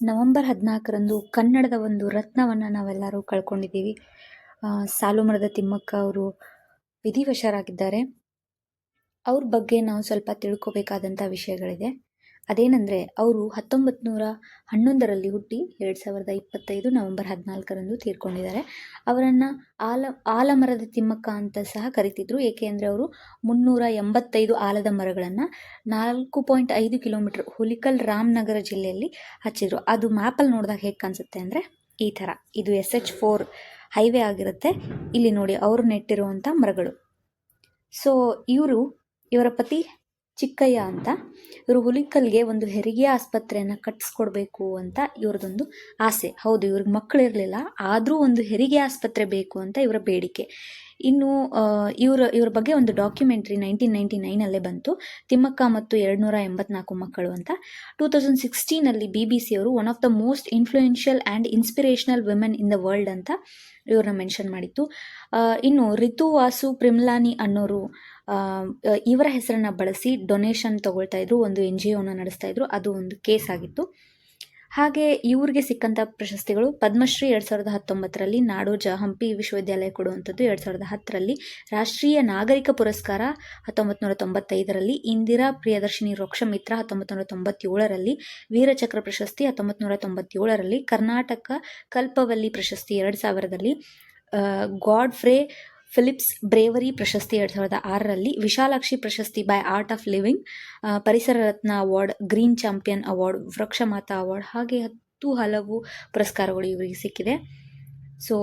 November ಹದಿನಾಲ್ಕರಂದು ಕನ್ನಡದ ಒಂದು ರತ್ನವನ್ನು ನಾವೆಲ್ಲರೂ ಕಳ್ಕೊಂಡಿದ್ದೀವಿ. ಸಾಲುಮರದ ತಿಮ್ಮಕ್ಕ ಅವರು ವಿಧಿವಶರಾಗಿದ್ದಾರೆ. ಅವ್ರ ಬಗ್ಗೆ ನಾವು ಸ್ವಲ್ಪ ತಿಳ್ಕೋಬೇಕಾದಂಥ ವಿಷಯಗಳಿದೆ. ಅದೇನೆಂದರೆ ಅವರು ಹತ್ತೊಂಬತ್ತು ನೂರ ಹನ್ನೊಂದರಲ್ಲಿ ಹುಟ್ಟಿ ಎರಡು ಸಾವಿರದ ಇಪ್ಪತ್ತೈದು ನವೆಂಬರ್ ಹದಿನಾಲ್ಕರಂದು ತೀರ್ಕೊಂಡಿದ್ದಾರೆ. ಅವರನ್ನು ಆಲ, ಆಲಮರದ ತಿಮ್ಮಕ್ಕ ಅಂತ ಸಹ ಕರಿತಿದ್ರು. ಏಕೆ ಅಂದರೆ ಅವರು ಮುನ್ನೂರ ಎಂಬತ್ತೈದು ಆಲದ ಮರಗಳನ್ನು ನಾಲ್ಕು ಪಾಯಿಂಟ್ ಐದು ಕಿಲೋಮೀಟರ್ ಹುಲಿಕಲ್ ರಾಮನಗರ ಜಿಲ್ಲೆಯಲ್ಲಿ ಹಚ್ಚಿದ್ರು. ಅದು ಮ್ಯಾಪಲ್ಲಿ ನೋಡಿದಾಗ ಹೇಗೆ ಕಾಣಿಸುತ್ತೆ ಅಂದರೆ ಈ ಥರ. ಇದು ಎಸ್ ಎಚ್ ಫೋರ್ ಹೈವೇ ಆಗಿರುತ್ತೆ. ಇಲ್ಲಿ ನೋಡಿ ಅವರು ನೆಟ್ಟಿರುವಂಥ ಮರಗಳು. ಸೊ ಇವರು, ಇವರ ಪತಿ ಚಿಕ್ಕಯ್ಯ ಅಂತ. ಇವರು ಹುಲಿಕಲ್ಗೆ ಒಂದು ಹೆರಿಗೆ ಆಸ್ಪತ್ರೆಯನ್ನು ಕಟ್ಟಿಸ್ಕೊಡ್ಬೇಕು ಅಂತ ಇವ್ರದೊಂದು ಆಸೆ. ಹೌದು, ಇವ್ರಿಗೆ ಮಕ್ಕಳಿರಲಿಲ್ಲ ಆದರೂ ಒಂದು ಹೆರಿಗೆ ಆಸ್ಪತ್ರೆ ಬೇಕು ಅಂತ ಇವರ ಬೇಡಿಕೆ. ಇನ್ನು ಇವರ, ಇವ್ರ ಬಗ್ಗೆ ಒಂದು ಡಾಕ್ಯುಮೆಂಟ್ರಿ ನೈನ್ಟೀನ್ ನೈನ್ಟಿ ನೈನಲ್ಲೇ ಬಂತು. ತಿಮ್ಮಕ್ಕ ಮತ್ತು ಎರಡುನೂರ ಎಂಬತ್ನಾಲ್ಕು ಮಕ್ಕಳು ಅಂತ. ಟೂ ತೌಸಂಡ್ ಸಿಕ್ಸ್ಟೀನಲ್ಲಿ B B ಸಿಯವರು one of the most influential and inspirational women in the world ಅಂತ ಇವ್ರನ್ನ ಮೆನ್ಷನ್ ಮಾಡಿತ್ತು. ಇನ್ನು ರಿತು ವಾಸು ಪ್ರಿಮ್ಲಾನಿ ಅನ್ನೋರು ಇವರ ಹೆಸರನ್ನು ಬಳಸಿ ಡೊನೇಷನ್ ತಗೊಳ್ತಾ ಇದ್ರು, ಒಂದು ಎನ್ ಜಿ ಒನ ನಡೆಸ್ತಾ ಇದ್ರು. ಅದು ಒಂದು ಕೇಸ್ ಆಗಿತ್ತು. ಹಾಗೆ ಇವ್ರಿಗೆ ಸಿಕ್ಕಂಥ ಪ್ರಶಸ್ತಿಗಳು ಪದ್ಮಶ್ರೀ ಎರಡು ಸಾವಿರದ ಹತ್ತೊಂಬತ್ತರಲ್ಲಿ ನಾಡೋಜ ಹಂಪಿ ವಿಶ್ವವಿದ್ಯಾಲಯ ಕೊಡುವಂಥದ್ದು ಎರಡು ಸಾವಿರದ ಹತ್ತರಲ್ಲಿ. ರಾಷ್ಟ್ರೀಯ ನಾಗರಿಕ ಪುರಸ್ಕಾರ ಹತ್ತೊಂಬತ್ತು ನೂರ ತೊಂಬತ್ತೈದರಲ್ಲಿ ಇಂದಿರಾ ಪ್ರಿಯದರ್ಶಿನಿ ವೃಕ್ಷಮಿತ್ರ ಹತ್ತೊಂಬತ್ತು ನೂರ ತೊಂಬತ್ತೇಳರಲ್ಲಿ ವೀರಚಕ್ರ ಪ್ರಶಸ್ತಿ ಹತ್ತೊಂಬತ್ತು ನೂರ ತೊಂಬತ್ತೇಳರಲ್ಲಿ ಕರ್ನಾಟಕ ಕಲ್ಪವಲ್ಲಿ ಪ್ರಶಸ್ತಿ ಎರಡು ಸಾವಿರದಲ್ಲಿ. ಗಾಡ್ ಫ್ರೇ ಫಿಲಿಪ್ಸ್ ಬ್ರೇವರಿ ಪ್ರಶಸ್ತಿ ಎರಡು ಸಾವಿರದ ಆರರಲ್ಲಿ ವಿಶಾಲಾಕ್ಷಿ ಪ್ರಶಸ್ತಿ by art of living Parisara Ratna award green champion award Vrikshamata award ಹಾಗೆ ಹತ್ತು ಹಲವು ಪುರಸ್ಕಾರಗಳು ಇವರಿಗೆ ಸಿಕ್ಕಿದೆ. ಸೊ